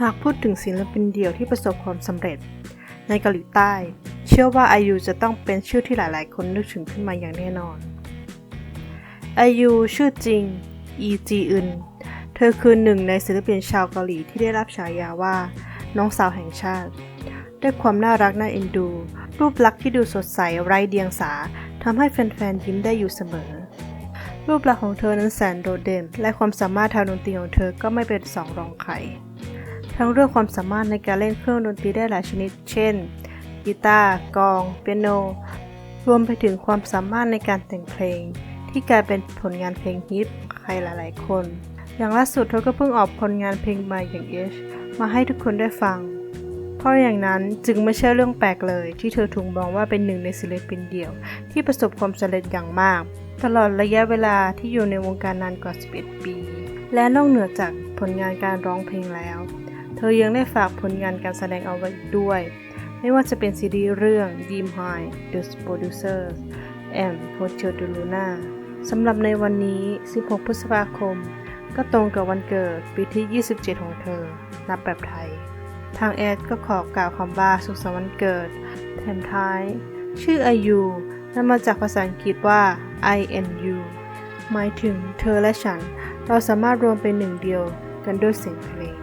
หากพูดถึงศิลปินเดี่ยวที่ประสบความสำเร็จ ในเกาหลีใต้ เชื่อว่าไอยูจะต้องเป็นชื่อที่หลายๆ คนนึกถึงขึ้นมาอย่างแน่นอนไอยูชื่อจริงอีจีอึนเธอคือหนึ่งในศิลปินชาวเกาหลีที่ได้รับฉายาว่า น้องสาวแห่งชาติ ด้วยความน่ารักน่าเอ็นดู รูปลักษณ์ที่ดูสดใสไร้เดียงสาทำให้แฟนๆยิ้มได้อยู่เสมอ รูปลักษณ์ของเธอนั้นแสนโดดเด่น และความสามารถทางดนตรีของเธอก็ไม่เป็นสองรองใคร ทั้งเรื่องความสามารถในการเล่นเครื่องดนตรีได้หลายชนิด เช่น กีตาร์ กอง เปียโน รวมไปถึงความสามารถในการแต่งเพลง ที่กลายเป็นผลงานเพลงฮิตใครหลาย ๆ คน อย่างล่าสุดเธอก็เพิ่งออกผลงานเพลงใหม่อย่าง H มาให้ทุกคนได้ฟัง เพราะอย่างนั้นจึงไม่ใช่เรื่องแปลกเลย ที่เธอถูกมองว่าเป็นหนึ่งในศิลปินเดี่ยว ที่ประสบความสำเร็จอย่างมาก ตลอดระยะเวลาที่อยู่ในวงการนานกว่า 11 ปี และนอกเหนือจากผลงานการร้องเพลงแล้ว เธอยังได้ฝากผลงานการแสดงเอาไว้อีกด้วย ไม่ว่าจะเป็นซีรีส์เรื่อง Dream High The Producers and Hotel de Luna สำหรับในวันนี้ 16 พฤษภาคม ก็ตรงกับวันเกิดปีที่ 27 ของเธอ นับแบบไทย ทางแอดก็ขอกล่าวคำว่าสุขสันต์วันเกิด แถมท้าย ชื่ออายุนำมาจากภาษาอังกฤษว่า I N U หมายถึงเธอและฉัน เราสามารถรวมเป็นหนึ่งเดียวกันด้วยเสียงเพลง